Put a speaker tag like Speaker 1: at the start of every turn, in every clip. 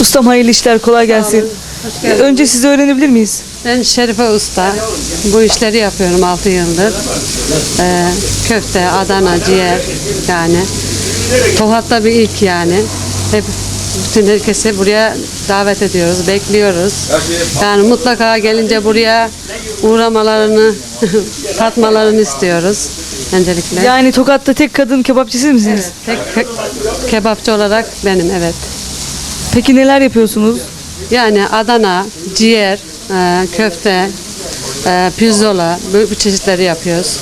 Speaker 1: Ustam hayırlı işler kolay gelsin. Önce sizi öğrenebilir miyiz?
Speaker 2: Ben Şerife Usta. Bu işleri yapıyorum 6 yıldır. Ee, köfte, Adana, ciğer yani. Tokat'ta bir ilk yani. Hep bütün herkesi buraya davet ediyoruz, bekliyoruz. Yani mutlaka gelince buraya uğramalarını, tatmalarını istiyoruz öncelikle.
Speaker 1: Yani Tokat'ta tek kadın kebapçı siz misiniz?
Speaker 2: Tek ke- kebapçı olarak benim evet.
Speaker 1: Peki neler yapıyorsunuz?
Speaker 2: Yani Adana, ciğer, e, köfte, e, pirzola bu, bu çeşitleri yapıyoruz.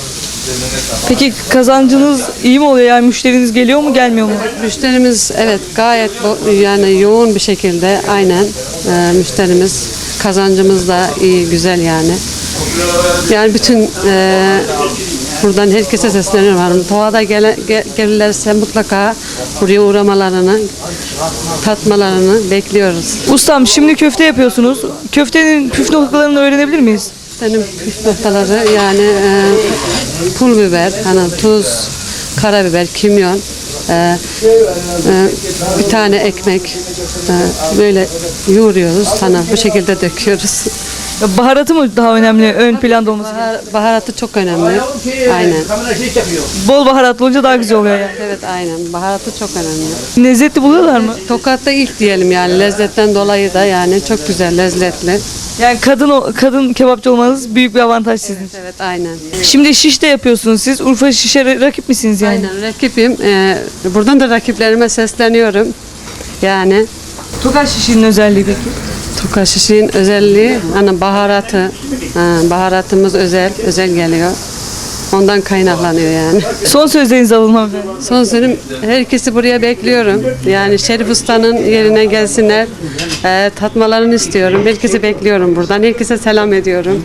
Speaker 1: Peki kazancınız iyi mi oluyor? Yani müşteriniz geliyor mu gelmiyor mu?
Speaker 2: Müşterimiz evet gayet bo- yani yoğun bir şekilde aynen e, müşterimiz kazancımız da iyi güzel yani. Yani bütün e, buradan herkese sesleniyorum. Doğada gele, ge- gelirlerse mutlaka buraya uğramalarını, tatmalarını bekliyoruz.
Speaker 1: Ustam şimdi köfte yapıyorsunuz. Köftenin püf noktalarını öğrenebilir miyiz?
Speaker 2: Benim püf noktaları yani e, pul biber, hani tuz, karabiber, kimyon, e, e, bir tane ekmek e, böyle yoğuruyoruz. Hani bu şekilde döküyoruz.
Speaker 1: Ya Baharatı mı daha önemli ön planda olması?
Speaker 2: Bahar, baharatı çok önemli. Aynen.
Speaker 1: Bol baharatlı olunca daha güzel oluyor yani.
Speaker 2: Evet aynen. Baharatı çok önemli.
Speaker 1: Lezzetli buluyorlar mı?
Speaker 2: Tokat'ta ilk diyelim yani lezzetten dolayı da yani çok güzel, lezzetli.
Speaker 1: Yani kadın o- kadın kebapçı olmanız büyük bir avantaj sizin.
Speaker 2: Evet aynen.
Speaker 1: Şimdi şiş de yapıyorsunuz siz. Urfa şişe ra- rakip misiniz yani?
Speaker 2: Aynen rakibim. E, buradan da rakiplerime sesleniyorum. Yani
Speaker 1: Tokat şişinin özelliği peki?
Speaker 2: Tokat şişin özelliği hani baharatı. Ha, baharatımız özel, özel geliyor. Ondan kaynaklanıyor yani.
Speaker 1: Son sözlerinizi alalım hanımefendi.
Speaker 2: Son sözüm herkesi buraya bekliyorum. Yani Şerif Usta'nın yerine gelsinler. Ee, tatmalarını istiyorum. Herkesi bekliyorum buradan. Herkese selam ediyorum.